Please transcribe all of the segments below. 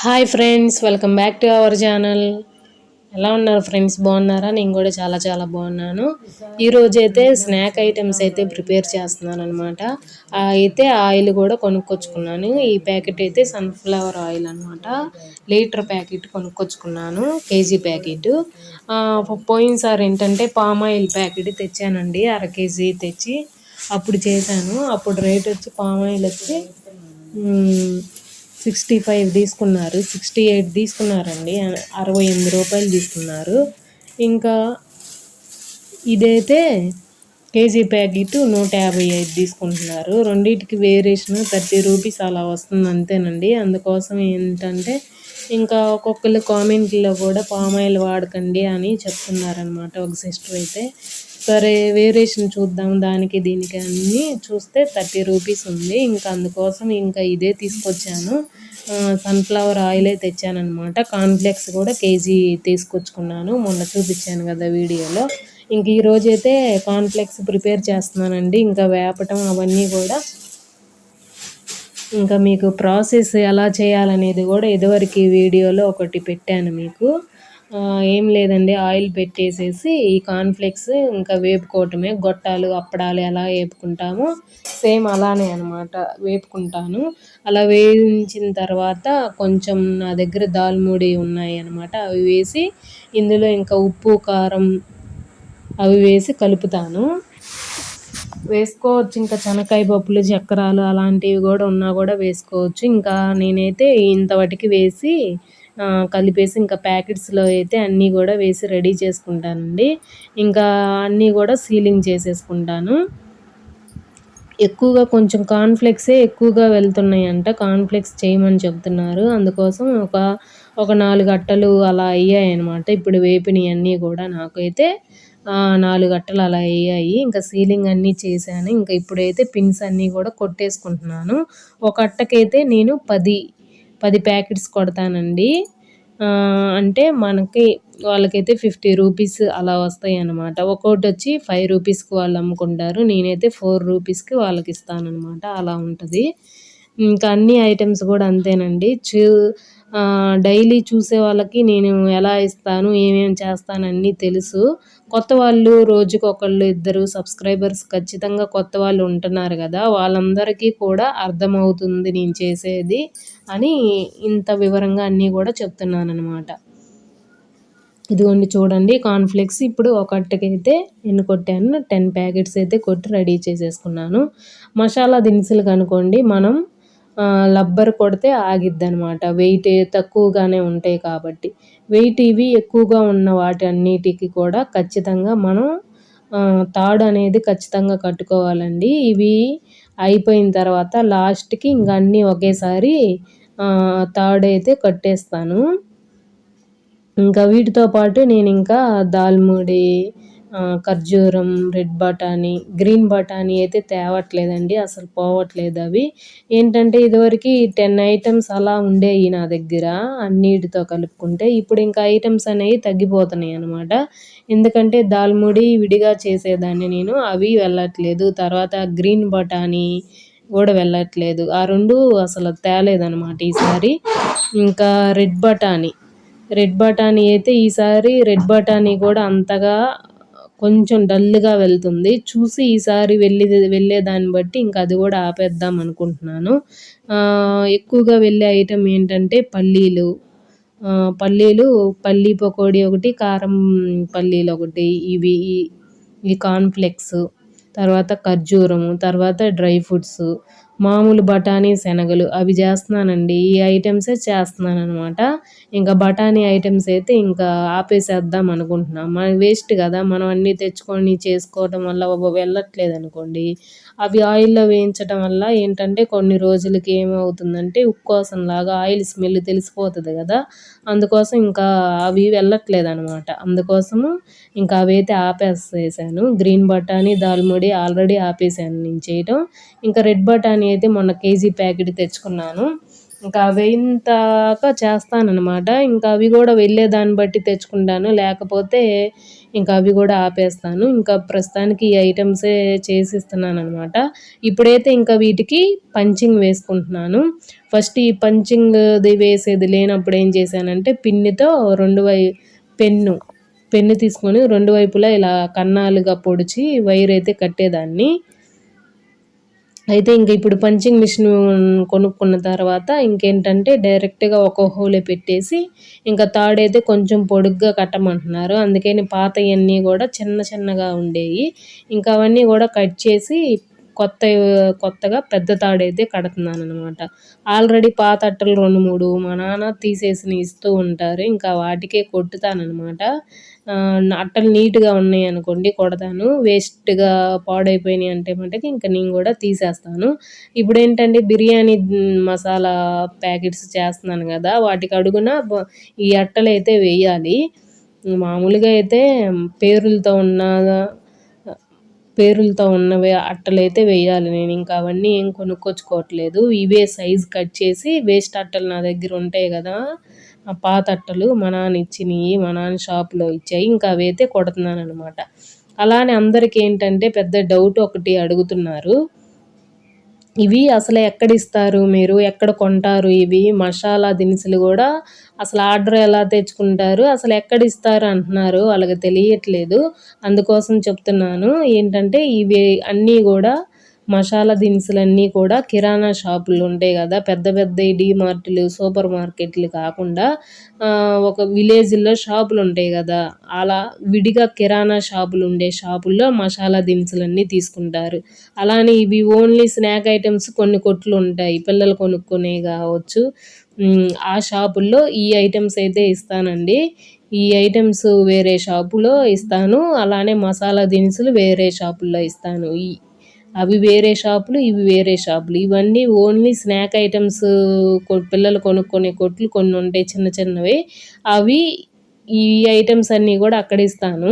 Hi friends welcome back to our channel ఎలా ఉన్నారు friends బాగున్నారా? నేను కూడా చాలా చాలా బాగున్నాను. ఈరోజు అయితే స్నాక్ ఐటమ్స్ అయితే ప్రిపేర్ చేస్తున్నాను అనమాట అయితే ఆయిల్ కూడా కొనుక్కొచ్చుకున్నాను. ఈ ప్యాకెట్ అయితే సన్ఫ్లవర్ ఆయిల్ అనమాట లీటర్ ప్యాకెట్ కొనుక్కొచ్చుకున్నాను కేజీ ప్యాకెట్ పోయినసారి ఏంటంటే పామ్ ఆయిల్ ప్యాకెట్ తెచ్చానండి అర కేజీ తెచ్చి అప్పుడు చేశాను. అప్పుడు రేట్ వచ్చి పామ్ ఆయిల్ వచ్చి సిక్స్టీ ఫైవ్ తీసుకున్నారు. సిక్స్టీ ఎయిట్ తీసుకున్నారండి. అరవై ఎనిమిది రూపాయలు తీసుకున్నారు. ఇంకా ఇదైతే కేజీ ప్యాకెట్ నూట యాభై ఐదు తీసుకుంటున్నారు. రెండింటికి వేరియేషన్ థర్టీ రూపీస్ అలా వస్తుంది అంతేనండి అందుకోసం ఏంటంటే ఇంకా ఒక్కొక్కరు కామెంట్లో కూడా పామ్ ఆయిల్ వాడకండి అని చెప్తున్నారనమాట ఒక సిస్టర్ అయితే. సరే వేరియేషన్ చూద్దాం దానికి దీనికి అన్నీ చూస్తే థర్టీ రూపీస్ ఉంది. ఇంకా అందుకోసం ఇంకా ఇదే తీసుకొచ్చాను. సన్ఫ్లవర్ ఆయిలే తెచ్చానమాట కాన్ఫ్లెక్స్ కూడా కేజీ తీసుకొచ్చుకున్నాను. మొన్న చూపించాను కదా వీడియోలో. ఇంక ఈరోజైతే కాన్ఫ్లెక్స్ ప్రిపేర్ చేస్తున్నానండి. ఇంకా వేపటం అవన్నీ కూడా ఇంకా మీకు ప్రాసెస్ ఎలా చేయాలనేది కూడా ఇదివరకు వీడియోలో ఒకటి పెట్టాను మీకు. ఏం లేదండి ఆయిల్ పెట్టేసేసి ఈ కాన్ఫ్లెక్స్ ఇంకా వేపుకోవటమే గొట్టాలు అప్పడాలు ఎలా వేపుకుంటామో సేమ్ అలానే అనమాట వేపుకుంటాను. అలా వేయించిన తర్వాత కొంచెం నా దగ్గర దాల్ముడి ఉన్నాయి అనమాట అవి వేసి ఇందులో ఇంకా ఉప్పు కారం అవి వేసి కలుపుతాను. వేసుకోవచ్చు. ఇంకా శనక్కాయ పప్పులు చక్రాలు అలాంటివి కూడా ఉన్నా కూడా వేసుకోవచ్చు. ఇంకా నేనైతే ఇంతవటికి వేసి కలిపేసి ఇంకా ప్యాకెట్స్లో అయితే అన్నీ కూడా వేసి రెడీ చేసుకుంటానండి. ఇంకా అన్నీ కూడా సీలింగ్ చేసేసుకుంటాను. ఎక్కువగా కొంచెం కాన్ఫ్లెక్సే ఎక్కువగా వెళ్తున్నాయంట. కాన్ఫ్లెక్స్ చేయమని చెప్తున్నారు. అందుకోసం ఒక ఒక నాలుగు అట్టలు అలా అయ్యాయి అనమాట ఇప్పుడు వేపినవి అన్నీ కూడా నాకైతే నాలుగు అట్టలు అలా అయ్యాయి. ఇంకా సీలింగ్ అన్నీ చేశాను. ఇంకా ఇప్పుడైతే పిన్స్ అన్నీ కూడా కొట్టేసుకుంటున్నాను. ఒక అట్టకైతే నేను పది పది ప్యాకెట్స్ కొడతానండి. అంటే మనకి వాళ్ళకైతే ఫిఫ్టీ రూపీస్ అలా వస్తాయి అన్నమాట ఒక్కొక్కటి వచ్చి ఫైవ్ రూపీస్కి వాళ్ళు అమ్ముకుంటారు. నేనైతే ఫోర్ రూపీస్కి వాళ్ళకి ఇస్తానన్నమాట. అలా ఉంటుంది. ఇంకా అన్ని ఐటమ్స్ కూడా అంతేనండి. చూ డైలీ చూసే వాళ్ళకి నేను ఎలా ఇస్తాను ఏమేమి చేస్తానన్నీ తెలుసు. కొత్త వాళ్ళు రోజుకొకళ్ళు ఇద్దరు సబ్స్క్రైబర్స్ ఖచ్చితంగా కొత్త వాళ్ళు ఉంటున్నారు కదా వాళ్ళందరికీ కూడా అర్థమవుతుంది నేను చేసేది అని ఇంత వివరంగా అన్నీ కూడా చెప్తున్నాను అనమాట ఇదిగోండి చూడండి కాన్ఫ్లెక్స్ ఇప్పుడు ఒకటికైతే ఎన్ని కొట్టాను టెన్ ప్యాకెట్స్ అయితే కొట్టి రెడీ చేసేసుకున్నాను. మసాలా దినుసులు కనుకోండి మనం లబ్బర్ కొడితే ఆగిద్ది అనమాట వెయిట్ తక్కువగానే ఉంటాయి కాబట్టి. వెయిట్ ఇవి ఎక్కువగా ఉన్న వాటి అన్నిటికీ కూడా ఖచ్చితంగా మనం తాడు అనేది ఖచ్చితంగా కట్టుకోవాలండి. ఇవి అయిపోయిన తర్వాత లాస్ట్కి ఇంక అన్నీ ఒకేసారి తాడు అయితే కట్టేస్తాను. ఇంకా వీటితో పాటు నేను ఇంకా దాల్ముడి ఖర్జూరం రెడ్ బఠానీ గ్రీన్ బఠానీ అయితే తేవట్లేదండి అసలు పోవట్లేదు అవి. ఏంటంటే ఇదివరకు టెన్ ఐటమ్స్ అలా ఉండేవి నా దగ్గర అన్నిటితో కలుపుకుంటే. ఇప్పుడు ఇంకా ఐటమ్స్ అనేవి తగ్గిపోతున్నాయి అనమాట ఎందుకంటే దాల్ముడి విడిగా చేసేదాన్ని నేను అవి వెళ్ళట్లేదు. తర్వాత గ్రీన్ బఠానీ కూడా వెళ్ళట్లేదు. ఆ రెండు అసలు తేలేదనమాట ఈసారి. ఇంకా రెడ్ బఠానీ రెడ్ బఠానీ అయితే ఈసారి రెడ్ బఠానీ కూడా అంతగా కొంచెం డల్గా వెళ్తుంది. చూసి ఈసారి వెళ్ళి వెళ్ళేదాన్ని బట్టి ఇంకా అది కూడా ఆపేద్దాం అనుకుంటున్నాను. ఎక్కువగా వెళ్ళే ఐటెం ఏంటంటే పల్లీలు. పల్లీలు పల్లీ పకోడీ ఒకటి కారం పల్లీలు ఒకటి ఇవి ఈ కార్న్ఫ్లెక్స్ తర్వాత ఖర్జూరము తర్వాత డ్రై ఫ్రూట్స్ మామూలు బఠానీ శనగలు అవి చేస్తున్నానండి. ఈ ఐటమ్సే చేస్తున్నాను అనమాట ఇంకా బఠానీ ఐటమ్స్ అయితే ఇంకా ఆపేసేద్దాం అనుకుంటున్నాం. మన వేస్ట్ కదా మనం అన్నీ తెచ్చుకొని చేసుకోవటం వల్ల వెళ్ళట్లేదు అనుకోండి అవి ఆయిల్లో వేయించడం వల్ల ఏంటంటే కొన్ని రోజులకి ఏమవుతుందంటే ఉక్కోసం లాగా ఆయిల్ స్మెల్ తెలిసిపోతుంది కదా. అందుకోసం ఇంకా అవి వెళ్ళట్లేదు అనమాట అందుకోసము ఇంకా అవైతే ఆపేసేసాను. గ్రీన్ బఠానీ దాల్ముడి ఆల్రెడీ ఆపేసాను నేను చేయటం. ఇంకా రెడ్ బఠానీ అయితే మొన్న కేజీ ప్యాకెట్ తెచ్చుకున్నాను. ఇంకా వేయింతాక అయినంతాక చేస్తానన్నమాట. ఇంకా అవి కూడా వెళ్ళే దాన్ని బట్టి తెచ్చుకుంటాను. లేకపోతే ఇంకా అవి కూడా ఆపేస్తాను. ఇంకా ప్రస్తుతానికి ఈ ఐటమ్సే చేసిస్తున్నాను అనమాట ఇప్పుడైతే ఇంకా వీటికి పంచింగ్ వేసుకుంటున్నాను. ఫస్ట్ ఈ పంచింగ్ది వేసేది లేనప్పుడు ఏం చేశానంటే పిన్నితో రెండు వై పెన్ను పెన్ను తీసుకొని రెండు వైపులా ఇలా కన్నాలుగా పొడిచి వైర్ అయితే కట్టేదాన్ని. అయితే ఇంక ఇప్పుడు పంచింగ్ మిషన్ కొనుక్కున్న తర్వాత ఇంకేంటంటే డైరెక్ట్గా ఒక హోలే పెట్టేసి ఇంకా తాడైతే కొంచెం పొడుగ్గా కట్టమంటున్నారు. అందుకని పాతవన్నీ కూడా చిన్న చిన్నగా ఉండేవి ఇంకా అవన్నీ కూడా కట్ చేసి కొత్త కొత్తగా పెద్ద తాడైతే కడుతున్నాను అనమాట ఆల్రెడీ పాత అట్టలు రెండు మూడు మా నాన్న తీసేసి ఇస్తూ ఉంటారు. ఇంకా వాటికే కొట్టుతానమాట అట్టలు నీట్గా ఉన్నాయి అనుకోండి కొడతాను. వేస్ట్గా పాడైపోయినాయి అంటే మటుకు ఇంకా నేను కూడా తీసేస్తాను. ఇప్పుడు ఏంటంటే బిర్యానీ మసాలా ప్యాకెట్స్ చేస్తున్నాను కదా వాటికి అడుగున ఈ అట్టలు అయితే వేయాలి. మామూలుగా అయితే పేరులతో ఉన్న పేరులతో ఉన్నవి అట్టలైతే వేయాలి నేను. ఇంకా అవన్నీ ఏం కొనుక్కొచ్చుకోవట్లేదు. ఇవే సైజ్ కట్ చేసి వేస్ట్ అట్టలు నా దగ్గర ఉంటాయి కదా పాత అట్టలు మా నాన్న ఇచ్చినవి మా నాన్న షాప్లో ఇచ్చాయి. ఇంకా అవి అయితే కొడుతున్నాను అనమాట అలానే అందరికీ ఏంటంటే పెద్ద డౌట్ ఒకటి అడుగుతున్నారు. ఇవి అసలు ఎక్కడ ఇస్తారు మీరు? ఎక్కడ కొంటారు ఇవి? మసాలా దినుసులు కూడా అసలు ఆర్డర్ ఎలా తెచ్చుకుంటారు? అసలు ఎక్కడ ఇస్తారు అంటున్నారు? వాళ్ళకి తెలియట్లేదు. అందుకోసం చెప్తున్నాను. ఏంటంటే ఇవి అన్నీ కూడా మసాలా దినుసులన్నీ కూడా కిరాణా షాపులు ఉంటాయి కదా. పెద్ద పెద్ద మార్టులు సూపర్ మార్కెట్లు కాకుండా ఒక విలేజ్లో షాపులు ఉంటాయి కదా. అలా విడిగా కిరాణా షాపులు ఉండే షాపుల్లో మసాలా దినుసులన్నీ తీసుకుంటారు. అలానే ఇవి ఓన్లీ స్నాక్ ఐటమ్స్ కొన్ని కొట్లు ఉంటాయి. పిల్లలు కొనుక్కునే కావచ్చు. ఆ షాపుల్లో ఈ ఐటమ్స్ అయితే ఇస్తానండి. ఈ ఐటమ్స్ వేరే షాపులో ఇస్తాను. అలానే మసాలా దినుసులు వేరే షాపుల్లో ఇస్తాను. ఈ అవి వేరే షాపులు ఇవి వేరే షాపులు. ఇవన్నీ ఓన్లీ స్నాక్ ఐటమ్స్ పిల్లలు కొనుక్కునే కొట్లు కొన్ని ఉంటాయి చిన్న చిన్నవి. అవి ఈ ఐటమ్స్ అన్నీ కూడా అక్కడ ఇస్తాను.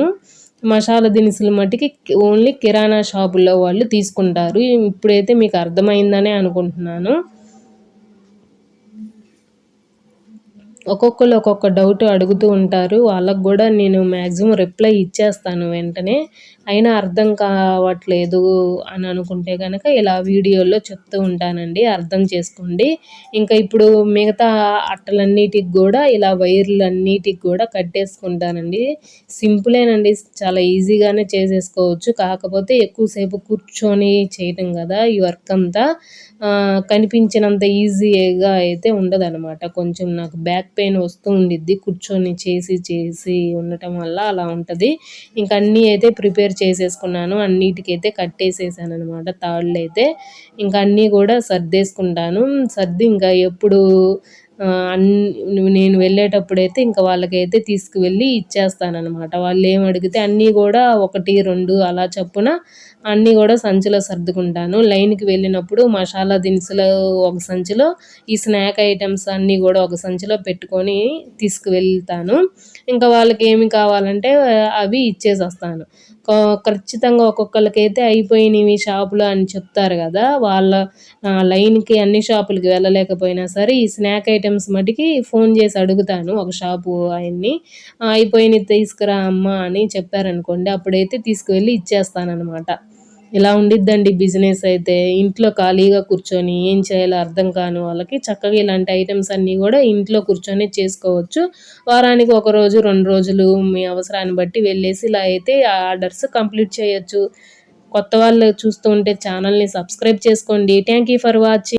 మసాలా దినుసులు మట్టికి ఓన్లీ కిరాణా షాపుల్లో వాళ్ళు తీసుకుంటారు. ఇప్పుడైతే మీకు అర్థమైందనే అనుకుంటున్నాను. ఒక్కొక్కరు ఒక్కొక్క డౌట్ అడుగుతూ ఉంటారు. వాళ్ళకు కూడా నేను మ్యాక్సిమం రిప్లై ఇచ్చేస్తాను వెంటనే. అయినా అర్థం కావట్లేదు అని అనుకుంటే కనుక ఇలా వీడియోలో చెప్తూ ఉంటానండి. అర్థం చేసుకోండి. ఇంకా ఇప్పుడు మిగతా అట్టలన్నిటికి కూడా ఇలా వైర్లు అన్నిటికి కూడా కట్టేసుకుంటానండి. సింపులేనండి చాలా ఈజీగానే చేసేసుకోవచ్చు. కాకపోతే ఎక్కువసేపు కూర్చొని చేయటం కదా ఈ వర్క్ అంతా. కనిపించినంత ఈజీగా అయితే ఉండదనమాట కొంచెం నాకు బ్యాక్ పెయిన్ వస్తూ ఉండిద్ది. కూర్చొని చేసి చేసి ఉండటం వల్ల అలా ఉంటుంది. ఇంకా అన్నీ అయితే ప్రిపేర్ చేసేసుకున్నాను. అన్నిటికైతే కట్టేసేసాను అనమాట తాళ్ళు అయితే ఇంకా అన్నీ కూడా సర్దేసుకుంటాను. సర్ది ఇంకా ఎప్పుడు నేను వెళ్ళేటప్పుడైతే ఇంకా వాళ్ళకైతే తీసుకువెళ్ళి ఇచ్చేస్తానమాట వాళ్ళు ఏం అడిగితే అన్నీ కూడా ఒకటి రెండు అలా చప్పున అన్నీ కూడా సంచిలో సర్దుకుంటాను. లైన్కి వెళ్ళినప్పుడు మసాలా దినుసులు ఒక సంచిలో ఈ స్నాక్ ఐటమ్స్ అన్నీ కూడా ఒక సంచిలో పెట్టుకొని తీసుకువెళ్తాను. ఇంకా వాళ్ళకి ఏమి కావాలంటే అవి ఇచ్చేసి వస్తాను ఖచ్చితంగా ఒక్కొక్కరికైతే అయిపోయినవి షాపులో అని చెప్తారు కదా. వాళ్ళ లైన్కి అన్ని షాపులకి వెళ్ళలేకపోయినా సరే ఈ స్నాక్ ఐటమ్స్ మటుకి ఫోన్ చేసి అడుగుతాను ఒక షాపు ఆయన్ని. అయిపోయినవి తీసుకురా అమ్మ అని చెప్పారనుకోండి అప్పుడైతే తీసుకువెళ్ళి ఇచ్చేస్తానమాట ఇలా ఉండిద్దండి బిజినెస్ అయితే. ఇంట్లో ఖాళీగా కూర్చొని ఏం చేయాలో అర్థం కాని వాళ్ళకి చక్కగా ఇలాంటి ఐటమ్స్ అన్నీ కూడా ఇంట్లో కూర్చొని చేసుకోవచ్చు. వారానికి ఒక రోజు రెండు రోజులు మీ అవసరాన్ని బట్టి వెళ్ళేసి ఇలా అయితే ఆర్డర్స్ కంప్లీట్ చేయొచ్చు. కొత్త వాళ్ళు చూస్తూ ఉంటే ఛానల్ని సబ్స్క్రైబ్ చేసుకోండి. Thank you for watching